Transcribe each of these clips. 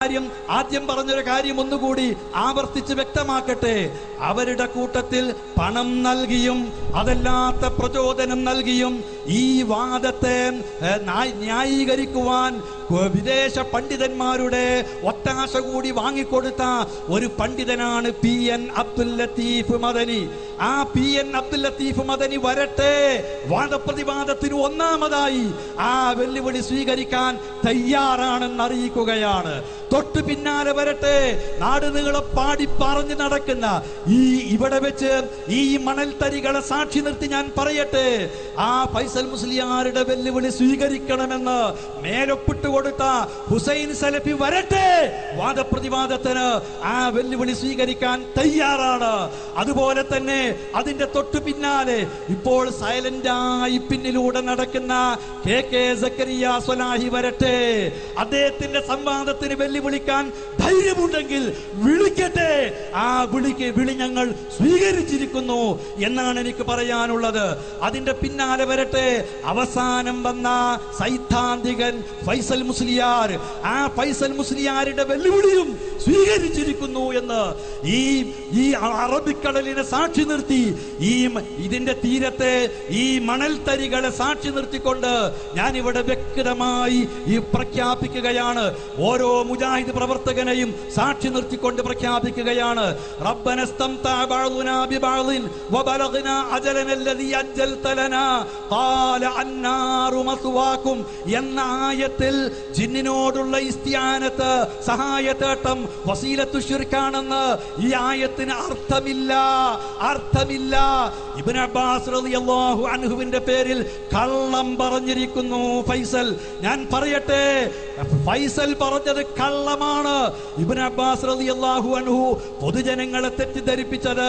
കാര്യം ആദ്യം പറഞ്ഞൊരു കാര്യം ഒന്നുകൂടി ആവർത്തിച്ച് വ്യക്തമാക്കട്ടെ. അവരുടെ കൂട്ടത്തിൽ പണം നൽകിയും അതല്ലാത്ത പ്രചോദനം നൽകിയും ഈ വാദത്തെ ന്യായീകരിക്കുവാൻ വിദേശ പണ്ഡിതന്മാരുടെ ഒത്താശ കൂടി വാങ്ങിക്കൊടുത്ത ഒരു പണ്ഡിതനാണ് പി. എൻ. അബ്ദുൽ ലത്തീഫ് മദനി. ആ പി. എൻ. അബ്ദുൽ ലത്തീഫ് മദനി വരട്ടെ. വാദപ്രതിവാദത്തിന് ഒന്നാമതായി ആ വെല്ലുവിളി സ്വീകരിക്കാൻ തയ്യാറാണെന്ന് അറിയിക്കുകയാണ്. തൊട്ടു പിന്നാലെ വരട്ടെ. നാട് നീളെ പാടി പറഞ്ഞു നടക്കുന്ന ഈ ഇവിടെ വെച്ച് ഈ മണൽ തരികളെ സാക്ഷി നിർത്തി ഞാൻ പറയട്ടെ. ആ ഫൈസൽ മുസ്ലിയാരുടെ വെല്ലുവിളി സ്വീകരിക്കണമെന്ന് മേലൊപ്പിട്ട് കൊടുത്ത ഹുസൈൻ സലഫി വരട്ടെ. വാദപ്രതിവാദത്തിന് ആ വെല്ലുവിളി സ്വീകരിക്കാൻ തയ്യാറാണ്. അതുപോലെ തന്നെ അതിന്റെ തൊട്ടു പിന്നാലെ ഇപ്പോൾ സൈലന്റായി പിന്നിലൂടെ നടക്കുന്ന കെ കെ സക്കരിയ സ്വലാഹി വരട്ടെ. അദ്ദേഹത്തിന്റെ സംവാദത്തിന് വെല്ലുവിളിക്കാൻ ധൈര്യമുണ്ടെങ്കിൽ വിളിക്കട്ടെ. ആ വിളിക്ക് വിളി ഞങ്ങൾ സ്വീകരിച്ചിരിക്കുന്നു എന്നാണ് എനിക്ക് പറയാനുള്ളത്. അതിന്റെ പിന്നാലെ വരട്ടെ. അവസാനം വന്ന സൈദ്ധാന്തികൻ ഫൈസൽ മുസ്ലിയാർ. ആ ഫൈസൽ മുസ്ലിയാരുടെ വെല്ലുവിളിയും സ്വീകരിച്ചിരിക്കുന്നു എന്ന് ഈ ഈ അറബിക്കടലിനെ സാക്ഷി നിർത്തി ഈ ഇതിന്റെ തീരത്തെ ഈ മണൽത്തരികളെ സാക്ഷി നിർത്തിക്കൊണ്ട് ഞാൻ ഇവിടെ വ്യക്തമായി ഈ പ്രഖ്യാപിക്കുകയാണ്. ഓരോ മുജാഹിദ് പ്രവർത്തകനെയും സാക്ഷി നിർത്തിക്കൊണ്ട് പ്രഖ്യാപിക്കുകയാണ്. എന്ന ആയത്തിൽ ജിന്നിനോടുള്ള ഇസ്തിയാനത്ത് സഹായത്തേട്ടം വസീലത്തു ഷിർക്കാണെന്ന് ഈ ആയത്തിന് അർത്ഥമില്ല. അർത്ഥമില്ല. ഇബിൻ അബ്ബാസ് റളിയല്ലാഹു അൻഹുവിന്റെ പേരിൽ കള്ളം പറഞ്ഞിരിക്കുന്നു ഫൈസൽ. ഞാൻ പറയട്ടെ ഫൈസൽ പറഞ്ഞത് കള്ളമാണ്. ഇബിൻ അബ്ബാസ് റളിയല്ലാഹു അൻഹു പൊതുജനങ്ങളെ തെറ്റിദ്ധരിപ്പിച്ചത്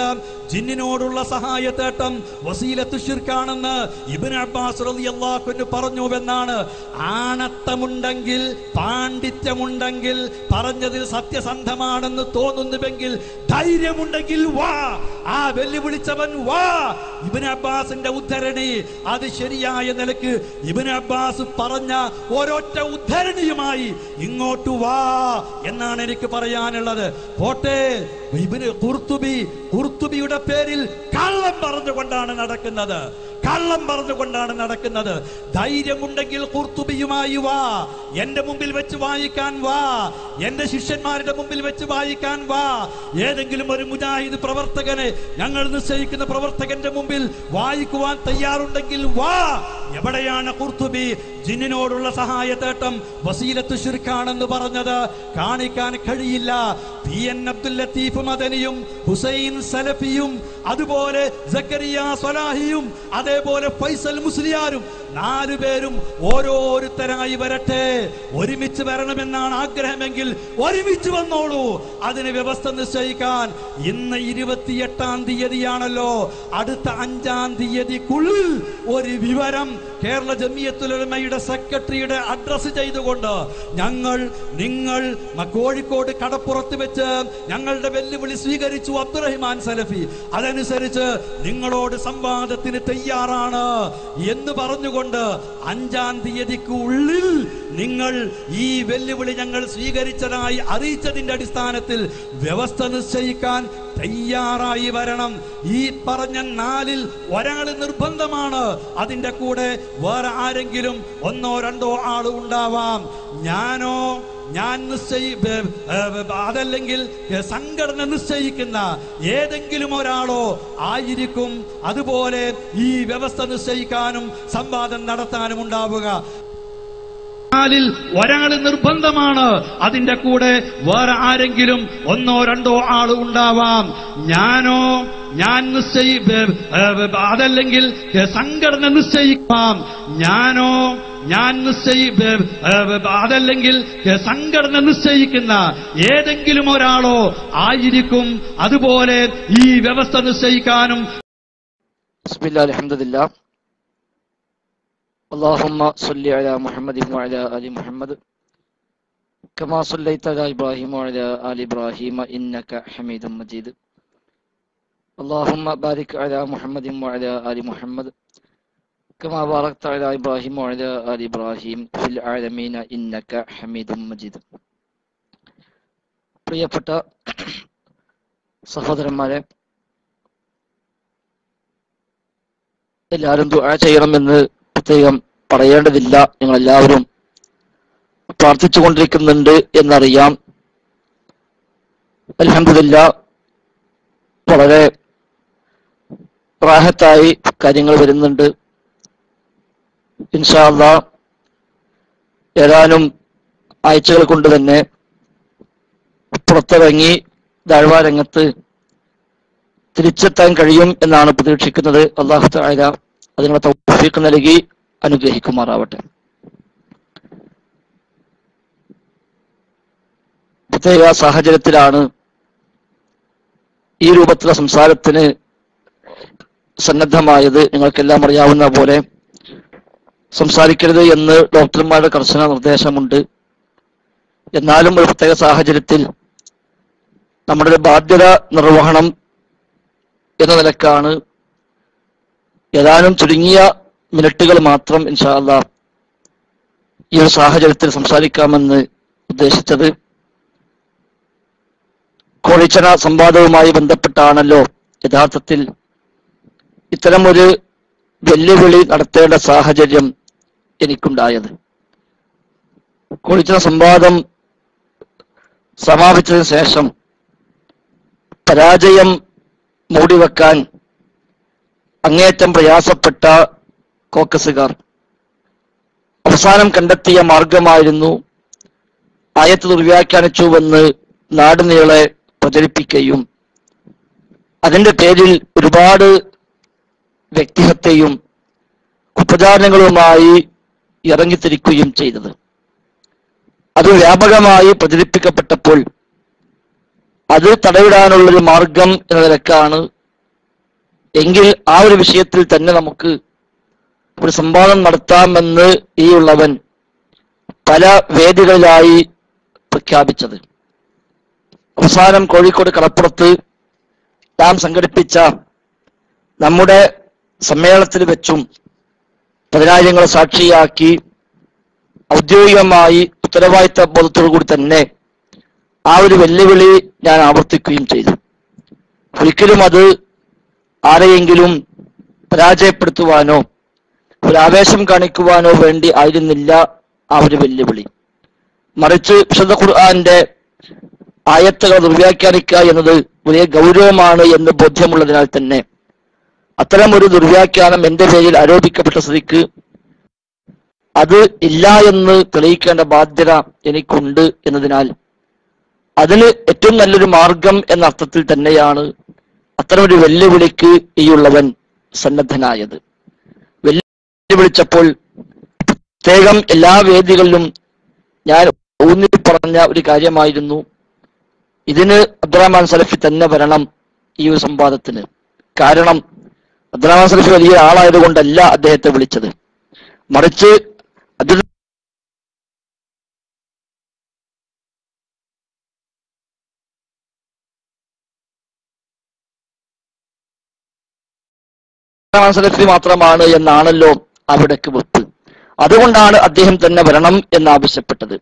ജിന്നിനോടുള്ള സഹായത്തേട്ടം വസീലത്തു ഷിർക്കാണെന്ന് ഇബിൻ അബ്ബാസ് അൻഹു പറഞ്ഞുവെന്നാണ്. ആണത്തമുണ്ടെങ്കിൽ പാണ്ഡിത്യമുണ്ടെങ്കിൽ പറഞ്ഞതിൽ സത്യസന്ധമാണെന്ന് തോന്നുന്നുവെങ്കിൽ ധൈര്യമുണ്ടെങ്കിൽ വാ. ആ വെല്ലുവിളിച്ചവൻ വാ. ഇബിൻ അബ്ബാസിന്റെ ഉദ്ധരണി. അത് ശരിയായ നിലയ്ക്ക് ഇബിൻ അബ്ബാസ് പറഞ്ഞ ഒരൊറ്റ ഉദ്ധരണിയുമായി ഇങ്ങോട്ട് വാ എന്നാണ് എനിക്ക് പറയാനുള്ളത്. പോട്ടെ. ഇബിന് കുർത്തുബി കുർത്തുബിയുടെ പേരിൽ കള്ളം പറഞ്ഞുകൊണ്ടാണ് നടക്കുന്നത്. കള്ളം പറഞ്ഞുകൊണ്ടാണ് നടക്കുന്നത്. ധൈര്യമുണ്ടെങ്കിൽ കുർത്തുബിയുമായി വാ. എന്റെ മുമ്പിൽ വെച്ച് വായിക്കാൻ വാ. എന്റെ ശിഷ്യന്മാരുടെ മുമ്പിൽ വെച്ച് വായിക്കാൻ വാ. ഏതെങ്കിലും ഒരു മുജാഹിദ് പ്രവർത്തകനെ ഞങ്ങൾ നിശ്ചയിക്കുന്ന പ്രവർത്തകന്റെ മുമ്പിൽ വായിക്കുവാൻ തയ്യാറുണ്ടെങ്കിൽ വാ. എവിടെയാണ് കുർത്തുബി? ജിന്നിനോടുള്ള സഹായ തേട്ടം വസീലത്ത് ശുരുക്കാണെന്ന് പറഞ്ഞത്. കാണിക്കാൻ കഴിയില്ല. പി എൻ അബ്ദുൽ ലത്തീഫ് മദനിയും ഹുസൈൻ സലഫിയും അതുപോലെ സക്കരിയ സ്വലാഹിയും അതേപോലെ ഫൈസൽ മുസ്ലിയാരും നാലു പേരും ഓരോരുത്തരായി വരട്ടെ. ഒരുമിച്ച് വരണമെന്നാണ് ആഗ്രഹമെങ്കിൽ ഒരുമിച്ച് വന്നോളൂ. അതിന് വ്യവസ്ഥ നിശ്ചയിക്കാൻ ഇന്ന് ഇരുപത്തിയെട്ടാം തീയതിയാണല്ലോ. അടുത്ത അഞ്ചാം തീയതിക്കുള്ളിൽ ഒരു വിവരം കേരള ജമിയത്തുലമയുടെ സെക്രട്ടറിയുടെ അഡ്രസ് ചെയ്തുകൊണ്ട് ഞങ്ങൾ നിങ്ങൾ കോഴിക്കോട് കടപ്പുറത്ത് വെച്ച് ഞങ്ങളുടെ വെല്ലുവിളി സ്വീകരിച്ചു അബ്ദുറഹിമാൻ സലഫി. അതനുസരിച്ച് നിങ്ങളോട് സംവാദത്തിന് തയ്യാറാണ് എന്ന് പറഞ്ഞുകൊണ്ട് അഞ്ചാം തീയതിക്ക് ഉള്ളിൽ നിങ്ങൾ ഈ വെല്ലുവിളി ഞങ്ങൾ സ്വീകരിച്ചതായി അറിയിച്ചതിന്റെ അടിസ്ഥാനത്തിൽ വ്യവസ്ഥ നിശ്ചയിക്കാൻ തയ്യാറായി വരണം. ഈ പറഞ്ഞ നാലിൽ ഒരാൾ നിർബന്ധമാണ്. അതിന്റെ കൂടെ വേറെ ആരെങ്കിലും ഒന്നോ രണ്ടോ ആൾ ഉണ്ടാവാം. ഞാനോ ഞാൻ നിശ്ചയി അതല്ലെങ്കിൽ സംഘടന നിശ്ചയിക്കുന്ന ഏതെങ്കിലും ഒരാളോ ആയിരിക്കും അതുപോലെ ഈ വ്യവസ്ഥ നിശ്ചയിക്കാനും സംവാദം നടത്താനും ഉണ്ടാവുക. നാലിൽ ഒരാൾ നിർബന്ധമാണ്. അതിന്റെ കൂടെ വേറെ ആരെങ്കിലും ഒന്നോ രണ്ടോ ആൾ ഉണ്ടാവാം. ഞാനോ ഞാൻ നിശ്ചയി അതല്ലെങ്കിൽ സംഘടന നിശ്ചയിക്കാം. ഞാനോ ഞാൻ നിശ്ചയി ബ- ഏ, അതല്ലെങ്കിൽ ഏ, സംഘടന നിശ്ചയിക്കുന്ന ഏതെങ്കിലും ഒരാളോ ആയിരിക്കും അതുപോലെ ഈ വ്യവസ്ഥ നിശ്ചയിക്കാനും بسم الله الحمد لله اللهم صل على محمد وعلى آل محمد كما صليت على إبراهيم وعلى آل إبراهيم إنك حميد مجيد اللهم بارك على محمد وعلى آل محمد كما باركت على إبراهيم وعلى آل إبراهيم في العالمين إنك حميد مجيد പ്രിയപ്പെട്ട സഹോദരന്മാരെ എല്ലാവരും ദുആ ചെയ്യണമെന്ന് പ്രത്യേകം പറയേണ്ടതില്ല നിങ്ങൾ എല്ലാവരും പ്രാർത്ഥിച്ചുകൊണ്ടിരിക്കുന്നുണ്ട് എന്നറിയാം അൽഹംദുലില്ല വളരെ റാഹത്തായി കാര്യങ്ങൾ വരുന്നുണ്ട് ഇൻഷാല്ല ഏതാനും ആഴ്ചകൾ കൊണ്ട് തന്നെ പുറത്തിറങ്ങി ദാഴ്വാരംഗത്ത് തിരിച്ചെത്താൻ കഴിയും എന്നാണ് പ്രതീക്ഷിക്കുന്നത്. അള്ളാഹു താഴ അതിനുള്ള തൗഫീഖ് നൽകി അനുഗ്രഹിക്കുമാറാവട്ടെ. പ്രത്യേക സാഹചര്യത്തിലാണ് ഈ രൂപത്തിലുള്ള സംസാരത്തിന് സന്നദ്ധമായത്. നിങ്ങൾക്കെല്ലാം അറിയാവുന്ന പോലെ സംസാരിക്കരുത് എന്ന് ഡോക്ടർമാരുടെ കർശന നിർദ്ദേശമുണ്ട്. എന്നാലും ഒരു പ്രത്യേക സാഹചര്യത്തിൽ നമ്മുടെ ബാധ്യത നിർവഹണം എന്ന നിലക്കാണ് ഏതാനും ചുരുങ്ങിയ മിനിറ്റുകൾ മാത്രം ഇൻഷാല്ല ഈ ഒരു സാഹചര്യത്തിൽ സംസാരിക്കാമെന്ന് ഉദ്ദേശിച്ചത്. കോളിച്ചന സംവാദവുമായി ബന്ധപ്പെട്ടാണല്ലോ യഥാർത്ഥത്തിൽ ഇത്തരമൊരു വെല്ലുവിളി നടത്തേണ്ട സാഹചര്യം എനിക്കുണ്ടായത്. കുളിച്ച സംവാദം സമാപിച്ചതിന് ശേഷം പരാജയം മൂടിവെക്കാൻ അങ്ങേറ്റം പ്രയാസപ്പെട്ട കോക്കസുകാർ. അവസാനം കണ്ടെത്തിയ മാർഗമായിരുന്നു ആയത്ത് ദുർവ്യാഖ്യാനിച്ചുവെന്ന് നാടിനീളെ പ്രചരിപ്പിക്കുകയും അതിന്റെ പേരിൽ ഒരുപാട് വ്യക്തിഹത്യയും ഉപചാരണങ്ങളുമായി ഇറങ്ങിത്തിരിക്കുകയും ചെയ്തത്. അത് വ്യാപകമായി പ്രചരിപ്പിക്കപ്പെട്ടപ്പോൾ അത് തടയിടാനുള്ളൊരു മാർഗം എന്ന നിലക്കാണ്. എങ്കിൽ ആ ഒരു വിഷയത്തിൽ തന്നെ നമുക്ക് ഒരു സംവാദം നടത്താമെന്ന് ഈ ഉള്ളവൻ പല വേദികളിലായി പ്രഖ്യാപിച്ചത്. അവസാനം കോഴിക്കോട് കടപ്പുറത്ത് നാം സംഘടിപ്പിച്ച നമ്മുടെ സമ്മേളനത്തിൽ വെച്ചും പതിനായിരങ്ങളെ സാക്ഷിയാക്കി ഔദ്യോഗികമായി ഉത്തരവാദിത്ത ബോധത്തോടു കൂടി തന്നെ ആ ഒരു വെല്ലുവിളി ഞാൻ ആവർത്തിക്കുകയും ചെയ്തു. ഒരിക്കലും അത് ആരെയെങ്കിലും പരാജയപ്പെടുത്തുവാനോ ഒരു ആവേശം കാണിക്കുവാനോ വേണ്ടി ആയിരുന്നില്ല ആ ഒരു വെല്ലുവിളി. മറിച്ച് വിശുദ്ധ ഖുർആന്റെ ആയത്തുകൾ ദുർവ്യാഖ്യാനിക്കുക എന്നത് വലിയ ഗൗരവമാണ് എന്ന് ബോധ്യമുള്ളതിനാൽ തന്നെ അത്തരം ഒരു ദുർവ്യാഖ്യാനം എന്റെ പേരിൽ ആരോപിക്കപ്പെട്ട സ്ഥിതിക്ക് അത് ഇല്ല എന്ന് തെളിയിക്കേണ്ട ബാധ്യത എനിക്കുണ്ട് എന്നതിനാൽ അതിന് ഏറ്റവും നല്ലൊരു മാർഗം എന്ന അർത്ഥത്തിൽ തന്നെയാണ് അത്തരമൊരു വെല്ലുവിളിക്ക് ഈയുള്ളവൻ സന്നദ്ധനായത്. വെല്ലുവിളിച്ചപ്പോൾ പ്രത്യേകം എല്ലാ വേദികളിലും ഞാൻ ഊന്നി പറഞ്ഞ ഒരു കാര്യമായിരുന്നു. ഇതിന് അബ്ദുറഹ്മാൻ സലഫി തന്നെ വരണം ഈ ഒരു സംവാദത്തിന്. കാരണം അബ്ദുറഹ്മാൻ സലഫി വലിയ ആളായതുകൊണ്ടല്ല അദ്ദേഹത്തെ വിളിച്ചത്. മറിച്ച് അബ്ദുൽ മാത്രമാണ് എന്നാണല്ലോ അവിടേക്ക് വെപ്പ്. അതുകൊണ്ടാണ് അദ്ദേഹം തന്നെ വരണം എന്നാവശ്യപ്പെട്ടത്.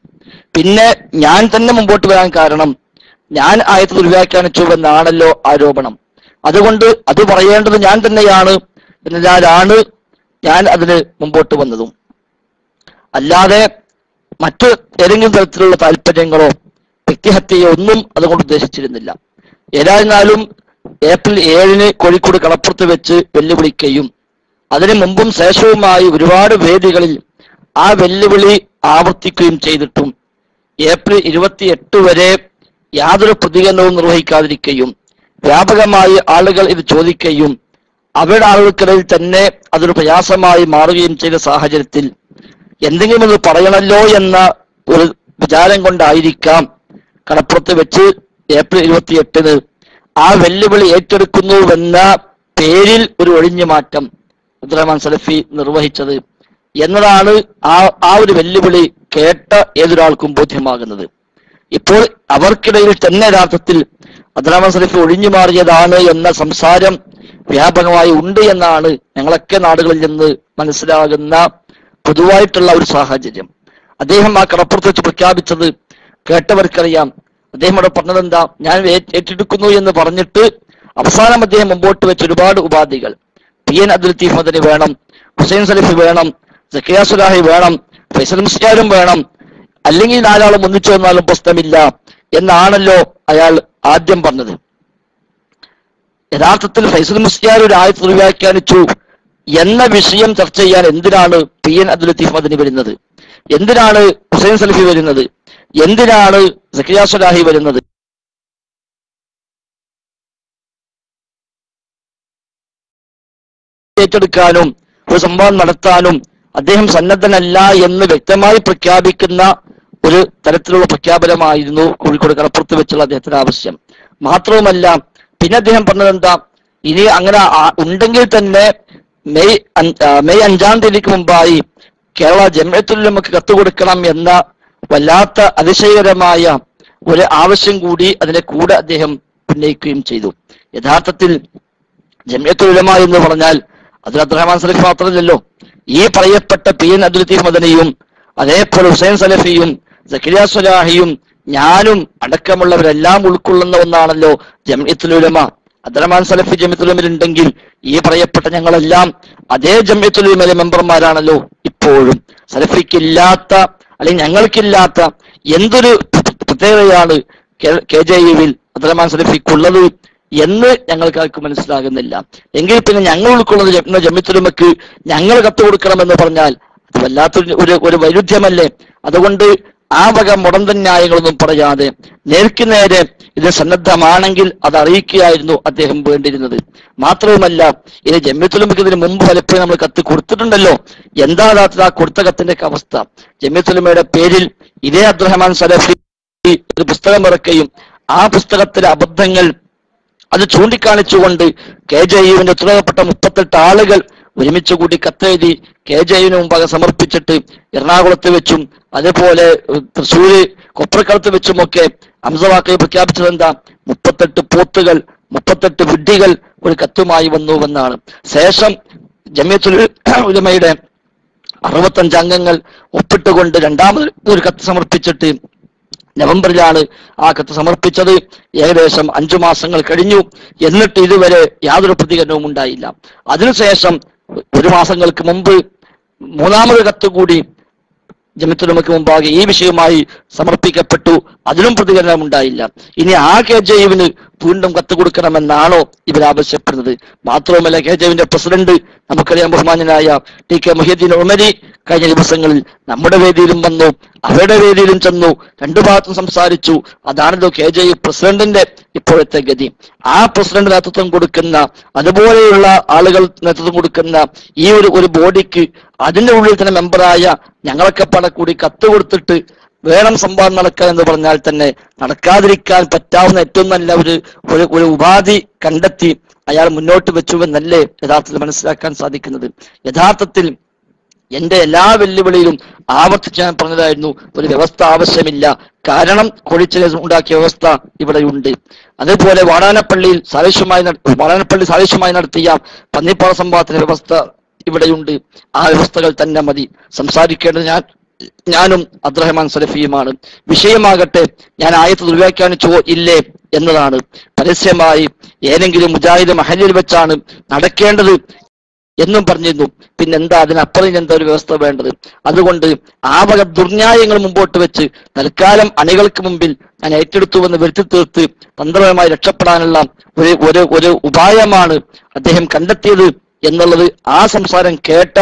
പിന്നെ ഞാൻ തന്നെ മുമ്പോട്ട് വരാൻ കാരണം ഞാൻ ആയത്ത് ദുർവ്യാഖ്യാനിച്ചു എന്നാണല്ലോ ആരോപണം. അതുകൊണ്ട് അത് പറയേണ്ടത് ഞാൻ തന്നെയാണ് എന്നതിനാലാണ് ഞാൻ അതിന് മുമ്പോട്ട് വന്നതും. അല്ലാതെ മറ്റ് ഏതെങ്കിലും തരത്തിലുള്ള താല്പര്യങ്ങളോ വ്യക്തിഹത്യയോ ഒന്നും അതുകൊണ്ട് ഉദ്ദേശിച്ചിരുന്നില്ല. ഏതായിരുന്നാലും ഏപ്രിൽ ഏഴിന് കോഴിക്കോട് കളപ്പുറത്ത് വെച്ച് വെല്ലുവിളിക്കുകയും അതിനു മുമ്പും ശേഷവുമായി ഒരുപാട് വേദികളിൽ ആ വെല്ലുവിളി ആവർത്തിക്കുകയും ചെയ്തിട്ടും ഏപ്രിൽ ഇരുപത്തിയെട്ട് വരെ യാതൊരു പ്രതികരണവും നിർവഹിക്കാതിരിക്കുകയും വ്യാപകമായി ആളുകൾ ഇത് ചോദിക്കുകയും അവരുടെ ആളുകൾക്കിടയിൽ തന്നെ അതൊരു പ്രയാസമായി മാറുകയും ചെയ്ത സാഹചര്യത്തിൽ എന്തെങ്കിലും ഒന്ന് പറയണല്ലോ എന്ന ഒരു വിചാരം കൊണ്ടായിരിക്കാം കടപ്പുറത്ത് വെച്ച് ഏപ്രിൽ ഇരുപത്തിയെട്ടിന് ആ വെല്ലുവിളി ഏറ്റെടുക്കുന്നുവെന്ന പേരിൽ ഒരു ഒഴിഞ്ഞു മാറ്റം അബ്ദുറഹ്മാൻ സലഫി നിർവഹിച്ചത് എന്നതാണ് ആ ആ ഒരു വെല്ലുവിളി കേട്ട ഏതൊരാൾക്കും ബോധ്യമാകുന്നത്. ഇപ്പോൾ അവർക്കിടയിൽ തന്നെ യഥാർത്ഥത്തിൽ അബ്ദുറഹ്മാൻ സലഫി ഒഴിഞ്ഞു മാറിയതാണ് എന്ന സംസാരം വ്യാപകമായി ഉണ്ട് എന്നാണ് ഞങ്ങളൊക്കെ നാടുകളിൽ നിന്ന് മനസ്സിലാകുന്ന പൊതുവായിട്ടുള്ള ഒരു സാഹചര്യം. അദ്ദേഹം ആ കടപ്പുറത്ത് വെച്ച് പ്രഖ്യാപിച്ചത് കേട്ടവർക്കറിയാം. അദ്ദേഹം അവിടെ പറഞ്ഞത് എന്താ ഞാൻ ഏറ്റെടുക്കുന്നു എന്ന് പറഞ്ഞിട്ട് അവസാനം അദ്ദേഹം മുമ്പോട്ട് വെച്ച ഒരുപാട് ഉപാധികൾ. പി എൻ അബ്ദുൽ ലത്തീഫ് മദനി വേണം ഹുസൈൻ സലഫി വേണം സക്കിയ സുലാഹി വേണം ഫൈസൽ മുസ്ലിയാരും വേണം. അല്ലെങ്കിൽ നാലാളും ഒന്നിച്ചു വന്നാലും പ്രശ്നമില്ല. എന്നാണല്ലോ അയാൾ ആദ്യം പറഞ്ഞത്. യഥാർത്ഥത്തിൽ ഫൈസൽ മുസ്ലിയാർ ഒരു ആയത്ത് വ്യാഖ്യാനിച്ചു എന്ന വിഷയം ചർച്ച ചെയ്യാൻ എന്തിനാണ് പി എൻ അബ്ദുൽ ലത്തീഫ് മദനി വരുന്നത്? എന്തിനാണ് ഹുസൈൻ സലഫി വരുന്നത്? എന്തിനാണ് സക്കിയ സുലാഹി വരുന്നത്? ഏറ്റെടുക്കാനും ഒരു സംഭവം നടത്താനും അദ്ദേഹം സന്നദ്ധനല്ല എന്ന് വ്യക്തമായി പ്രഖ്യാപിക്കുന്ന ഒരു തരത്തിലുള്ള പ്രഖ്യാപനമായിരുന്നു കോഴിക്കോട് കടപ്പുറത്ത് വെച്ചുള്ള അദ്ദേഹത്തിന്റെ ആവശ്യം. മാത്രവുമല്ല പിന്നെ അദ്ദേഹം പറഞ്ഞത് എന്താ ഇനി അങ്ങനെ ഉണ്ടെങ്കിൽ തന്നെ മെയ് മെയ് അഞ്ചാം തീയതിക്ക് മുമ്പായി കേരള ജമ്യത്തിൽ നമുക്ക് കത്ത് കൊടുക്കണം എന്ന വല്ലാത്ത അതിശയകരമായ ഒരു ആവശ്യം കൂടി അതിന്റെ കൂടെ അദ്ദേഹം ഉന്നയിക്കുകയും ചെയ്തു. യഥാർത്ഥത്തിൽ ജമ്യത്തുലമ എന്ന് പറഞ്ഞാൽ അതിൽ അബ്ദുറഹ്മാൻ സലഫ് മാത്രമല്ലല്ലോ ഈ പറയപ്പെട്ട പി എൻ അബ്ദുൽ മദനിയും അതേപോലെ ഹുസൈൻ സലഫിയും സക്കിരിയ സ്വലാഹിയും ഞാനും അടക്കമുള്ളവരെല്ലാം ഉൾക്കൊള്ളുന്ന ഒന്നാണല്ലോ ജമിയത്തുൽ ഉലമ. അബ്ദുറഹ്മാൻ സലഫി ജമിത്തുലുമിലുണ്ടെങ്കിൽ ഈ പറയപ്പെട്ട ഞങ്ങളെല്ലാം അതേ ജമിത്തുലുമിലെ മെമ്പർമാരാണല്ലോ ഇപ്പോഴും. സലഫിക്കില്ലാത്ത അല്ലെങ്കിൽ ഞങ്ങൾക്കില്ലാത്ത എന്തൊരു പ്രത്യേകതയാണ് കെ- ജെ യുവിൽ അദ്രമാൻ സലഫിക്കുള്ളത് എന്ന് ഞങ്ങൾക്കാർക്ക് മനസ്സിലാകുന്നില്ല. എങ്കിൽ പിന്നെ ഞങ്ങൾ ഉൾക്കൊള്ളുന്ന ജമിത്തുലുമക്ക് ഞങ്ങൾ കത്ത് കൊടുക്കണമെന്ന് പറഞ്ഞാൽ അത് വല്ലാത്തൊരു ഒരു വൈരുദ്ധ്യമല്ലേ? അതുകൊണ്ട് ആ വക മുടന്തൻ ന്യായങ്ങളൊന്നും പറയാതെ നേർക്ക് നേരെ ഇത് സന്നദ്ധമാണെങ്കിൽ അത് അറിയിക്കുകയായിരുന്നു അദ്ദേഹം വേണ്ടിയിരുന്നത്. മാത്രവുമല്ല ഇനി ജമ്യത്തുലമക്ക് ഇതിന് മുമ്പ് പലപ്പോഴും നമ്മൾ കത്ത് കൊടുത്തിട്ടുണ്ടല്ലോ. എന്താ ആ കൊടുത്ത കത്തിന്റെ അവസ്ഥ? ജമ്യത്തുലമയുടെ പേരിൽ ഇതേ അബ്ദുറഹ്മാൻ സലഫി ഒരു പുസ്തകം ഇറക്കുകയും ആ പുസ്തകത്തിലെ അബദ്ധങ്ങൾ അത് ചൂണ്ടിക്കാണിച്ചുകൊണ്ട് കെ ജെ യുവിന്റെ ഉത്തരവപ്പെട്ട മുപ്പത്തെട്ട് ആളുകൾ ഒരുമിച്ച് കൂടി കത്തെഴുതി കെ ജെയുവിന് മുമ്പാകെ സമർപ്പിച്ചിട്ട് എറണാകുളത്ത് വെച്ചും അതേപോലെ തൃശ്ശൂർ കൊപ്രക്കളത്ത് വെച്ചുമൊക്കെ അംസവാക്കി പ്രഖ്യാപിച്ചത് എന്താ മുപ്പത്തെട്ട് പോത്തുകൾ മുപ്പത്തെട്ട് വിഡ്ഢികൾ ഒരു കത്തുമായി വന്നുവെന്നാണ്. ശേഷം ജമിയത്തുൽ ഉലമയുടെ അറുപത്തഞ്ച് അംഗങ്ങൾ ഒപ്പിട്ടുകൊണ്ട് രണ്ടാമത് ഒരു കത്ത് സമർപ്പിച്ചിട്ട് നവംബറിലാണ് ആ കത്ത് സമർപ്പിച്ചത്. ഏകദേശം അഞ്ചു മാസങ്ങൾ കഴിഞ്ഞു. എന്നിട്ട് ഇതുവരെ യാതൊരു പ്രതികരണവും ഉണ്ടായില്ല. അതിനുശേഷം ഒരു മാസങ്ങൾക്ക് മുമ്പ് മൂന്നാമത് കത്ത് കൂടി ജമിത്തുലമക്ക് മുമ്പാകെ ഈ വിഷയവുമായി സമർപ്പിക്കപ്പെട്ടു. അതിനും പ്രതികരണം ഉണ്ടായില്ല. ഇനി ആ കെ ജെയുവിന് വീണ്ടും കത്ത് കൊടുക്കണമെന്നാണോ ഇവർ ആവശ്യപ്പെടുന്നത്? മാത്രവുമല്ല കെ ജെയുവിന്റെ പ്രസിഡന്റ് നമുക്കറിയാം ബഹുമാന്യനായ ടി കെ മൊഹീദ്ദീൻ ഉമരി കഴിഞ്ഞ ദിവസങ്ങളിൽ നമ്മുടെ വേദിയിലും വന്നു അവരുടെ വേദിയിലും ചെന്നു രണ്ടു ഭാഗത്തും സംസാരിച്ചു. അതാണല്ലോ കെ ജെ പ്രസിഡന്റിന്റെ ഇപ്പോഴത്തെ ഗതി. ആ പ്രസിഡന്റ് നേതൃത്വം കൊടുക്കുന്ന അതുപോലെയുള്ള ആളുകൾ നേതൃത്വം കൊടുക്കുന്ന ഈ ഒരു ഒരു ബോഡിക്ക് അതിന്റെ ഉള്ളിൽ തന്നെ മെമ്പറായ ഞങ്ങളൊക്കെ പട കൂടി കത്ത് കൊടുത്തിട്ട് വേണം സംവാദം നടക്കാൻ എന്ന് പറഞ്ഞാൽ തന്നെ നടക്കാതിരിക്കാൻ പറ്റാവുന്ന ഏറ്റവും നല്ല ഒരു ഒരു ഉപാധി കണ്ടെത്തി അയാൾ മുന്നോട്ട് വെച്ചുവെന്നല്ലേ യഥാർത്ഥത്തിൽ മനസ്സിലാക്കാൻ സാധിക്കുന്നത്. യഥാർത്ഥത്തിൽ എന്റെ എല്ലാ വെല്ലുവിളിയിലും ആവർത്തിച്ച് ഞാൻ പറഞ്ഞതായിരുന്നു. ഒരു വ്യവസ്ഥ ആവശ്യമില്ല. കാരണം കോഴിച്ചിലെ ഉണ്ടാക്കിയ വ്യവസ്ഥ ഇവിടെയുണ്ട്. അതേപോലെ വാടാനപ്പള്ളിയിൽ സാവേശമായി വാടാനപ്പള്ളി സാവേശമായി നടത്തിയ പന്നിപ്പാറ സംഭവത്തിന് വ്യവസ്ഥ ഇവിടെയുണ്ട്. ആ വ്യവസ്ഥകൾ തന്നെ മതി. സംസാരിക്കേണ്ടത് ഞാൻ ഞാനും അബ്ദുറഹ്മാൻ സലഫിയുമാണ്. വിഷയമാകട്ടെ ഞാൻ ആയത്ത് ദുർവ്യാഖ്യാനിച്ചോ ഇല്ലേ എന്നതാണ്. പരസ്യമായി ഏതെങ്കിലും മുജാഹിദ് മഹലിൽ വെച്ചാണ് നടക്കേണ്ടത് എന്നും പറഞ്ഞിരുന്നു. പിന്നെന്താ അതിനപ്പുറം എന്താ ഒരു വ്യവസ്ഥ വേണ്ടത്? അതുകൊണ്ട് ആ വക ദുർന്യായങ്ങൾ മുമ്പോട്ട് വെച്ച് തൽക്കാലം അണികൾക്ക് മുമ്പിൽ ഞാൻ ഏറ്റെടുത്തുവെന്ന് വരുത്തി തീർത്ത് തന്ത്രപരമായി രക്ഷപ്പെടാനുള്ള ഒരു ഒരു ഒരു ഉപായമാണ് അദ്ദേഹം കണ്ടെത്തിയത് എന്നുള്ളത് ആ സംസാരം കേട്ട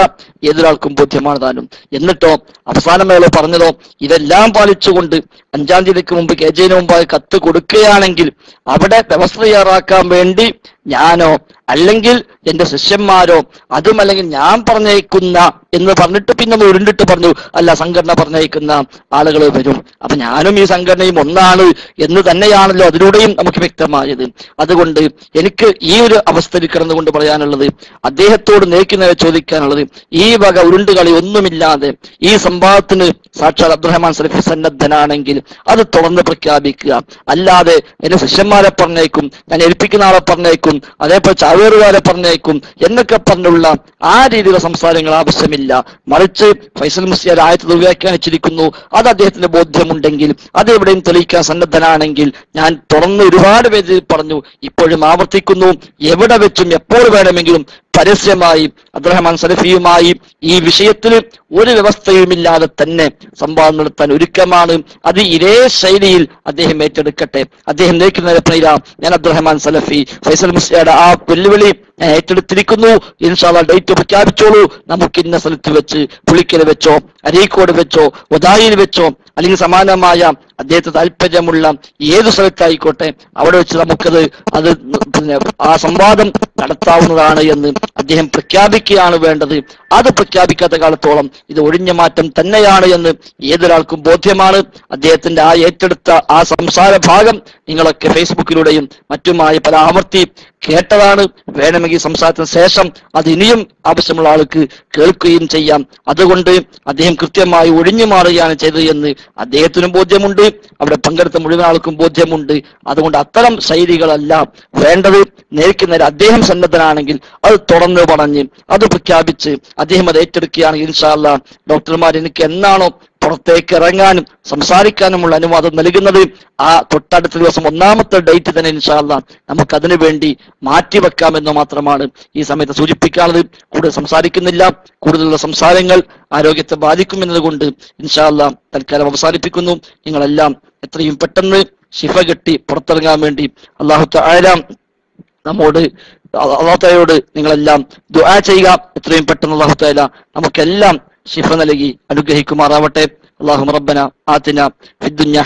ഏതൊരാൾക്കും ബോധ്യമാണ് താനും. എന്നിട്ടോ അവസാനം പറഞ്ഞതോ ഇതെല്ലാം പാലിച്ചുകൊണ്ട് അഞ്ചാം തീയതിക്ക് മുമ്പ് കെ ജെന് മുമ്പായി കത്ത് കൊടുക്കുകയാണെങ്കിൽ അവിടെ വ്യവസ്ഥ തയ്യാറാക്കാൻ വേണ്ടി ഞാനോ അല്ലെങ്കിൽ എന്റെ ശിഷ്യന്മാരോ അതും അല്ലെങ്കിൽ ഞാൻ പറഞ്ഞയക്കുന്ന എന്ന് പറഞ്ഞിട്ട് പിന്നെ ഉരുണ്ടിട്ട് പറഞ്ഞു അല്ല സംഘടന പറഞ്ഞയക്കുന്ന ആളുകൾ വരും. അപ്പൊ ഞാനും ഈ സംഘടനയും ഒന്നാണ് എന്ന് തന്നെയാണല്ലോ അതിലൂടെയും നമുക്ക് വ്യക്തമായത്. അതുകൊണ്ട് എനിക്ക് ഈ ഒരു അവസ്ഥയിൽ കിടന്നുകൊണ്ട് പറയാനുള്ളത് അദ്ദേഹത്തോട് നേക്കുന്നവരെ ചോദിക്കാനുള്ളത് ഈ വക ഉരുണ്ടുകളി ഒന്നുമില്ലാതെ ഈ സംഭവത്തിന് സാക്ഷാൽ അബ്ദുറഹ്മാൻ സലഫി സന്നദ്ധനാണെങ്കിൽ അത് തുറന്ന് പ്രഖ്യാപിക്കുക. അല്ലാതെ എന്റെ ശിഷ്യന്മാരെ പറഞ്ഞേക്കും ഞാൻ ഏൽപ്പിക്കുന്ന ആളെ പറഞ്ഞേക്കും അതേപോലെ ചാവേറുകാരെ പറഞ്ഞേക്കും എന്നൊക്കെ പറഞ്ഞുള്ള ആ രീതിയിലുള്ള സംസാരങ്ങൾ ആവശ്യമില്ല. മറിച്ച് ഫൈസൽ മുസ്ലിയാർ ആയത്ത് ദുർവ്യാഖ്യാനിച്ചിരിക്കുന്നു അത് അദ്ദേഹത്തിന്റെ ബോധ്യമുണ്ടെങ്കിൽ അത് എവിടെയും തെളിയിക്കാൻ സന്നദ്ധനാണെങ്കിൽ ഞാൻ തുറന്ന് ഒരുപാട് പേര് പറഞ്ഞു ഇപ്പോഴും ആവർത്തിക്കുന്നു. എവിടെ വെച്ചും എപ്പോൾ വേണമെങ്കിലും പരസ്യമായി അബ്ദുറഹ്മാൻ സലഫിയുമായി ഈ വിഷയത്തിൽ ഒരു വ്യവസ്ഥയുമില്ലാതെ തന്നെ സംവാദം നടത്താൻ ഒരുക്കമാണ്. അത് ഇതേ ശൈലിയിൽ അദ്ദേഹം ഏറ്റെടുക്കട്ടെ. അദ്ദേഹം നയിക്കുന്ന പ്രിയ ഞാൻ അബ്ദുറഹ്മാൻ സലഫി ഫൈസൽ മുസ്ലിയുടെ ആ വെല്ലുവിളി ഏറ്റെടുത്തിരിക്കുന്നു. ഇൻഷാല്ല ഡേറ്റ് പ്രഖ്യാപിച്ചോളൂ. നമുക്ക് ഇന്ന സ്ഥലത്ത് വെച്ച് പുളിക്കൽ വെച്ചോ അരീക്കോട് വെച്ചോ ഒതായിൽ വെച്ചോ അല്ലെങ്കിൽ സമാനമായ അദ്ദേഹത്തെ താല്പര്യമുള്ള ഏത് സ്ഥലത്തായിക്കോട്ടെ അവിടെ വെച്ച് നമുക്കത് അത് ആ സംവാദം നടത്താവുന്നതാണ് എന്ന് അദ്ദേഹം പ്രഖ്യാപിക്കുകയാണ് വേണ്ടത്. അത് പ്രഖ്യാപിക്കാത്ത കാലത്തോളം ഇത് ഒഴിഞ്ഞ മാറ്റം തന്നെയാണ് എന്ന് ഏതൊരാൾക്കും ബോധ്യമാണ്. അദ്ദേഹത്തിന്റെ ആ ഏറ്റെടുത്ത ആ സംസാര ഭാഗം നിങ്ങളൊക്കെ ഫേസ്ബുക്കിലൂടെയും മറ്റുമായി പല ആവർത്തി കേട്ടതാണ് വേണമെങ്കിൽ സംസാരത്തിന് ശേഷം അത് ഇനിയും ആവശ്യമുള്ള ആൾക്ക് കേൾക്കുകയും ചെയ്യാം. അതുകൊണ്ട് അദ്ദേഹം കൃത്യമായി ഒഴിഞ്ഞു മാറുകയാണ് ചെയ്തത് എന്ന് അദ്ദേഹത്തിനും ബോധ്യമുണ്ട്. അവിടെ പങ്കെടുത്ത മുഴുവൻ ആൾക്കും ബോധ്യമുണ്ട്. അതുകൊണ്ട് അത്തരം ശൈലികളല്ല വേണ്ടത്. നേരിക്കുന്നവർ അദ്ദേഹം സന്നദ്ധനാണെങ്കിൽ അത് തുറന്നു പറഞ്ഞ് അത് പ്രഖ്യാപിച്ച് അദ്ദേഹം അത് ഏറ്റെടുക്കുകയാണ് ഇൻഷാല്ല ഡോക്ടർമാർ എനിക്ക് എന്നാണോ പുറത്തേക്ക് ഇറങ്ങാനും സംസാരിക്കാനുമുള്ള അനുവാദം നൽകുന്നത് ആ തൊട്ടടുത്ത ദിവസം ഒന്നാമത്തെ ഡേറ്റ് തന്നെ ഇൻഷാല്ല നമുക്ക് അതിനു വേണ്ടി മാറ്റിവെക്കാമെന്ന് മാത്രമാണ് ഈ സമയത്ത് സൂചിപ്പിക്കാനുള്ളത്. കൂടുതൽ സംസാരിക്കുന്നില്ല. കൂടുതലുള്ള സംസാരങ്ങൾ ആരോഗ്യത്തെ ബാധിക്കും എന്നതുകൊണ്ട് ഇൻഷാല്ല തൽക്കാലം അവസാനിപ്പിക്കുന്നു. നിങ്ങളെല്ലാം എത്രയും പെട്ടെന്ന് ശിഫ കെട്ടി പുറത്തിറങ്ങാൻ വേണ്ടി അള്ളാഹു ആരാം നമ്മോട് അള്ളാഹുത്തായോട് നിങ്ങളെല്ലാം ദുആ ചെയ്യുക. എത്രയും പെട്ടെന്ന് അള്ളാഹുത്തായ നമുക്കെല്ലാം ശിഫ നൽകി അനുഗ്രഹിക്കുമാറാവട്ടെ. അള്ളാഹു റബ്ബന ആത്തിന ഫിദ്ദുന്യ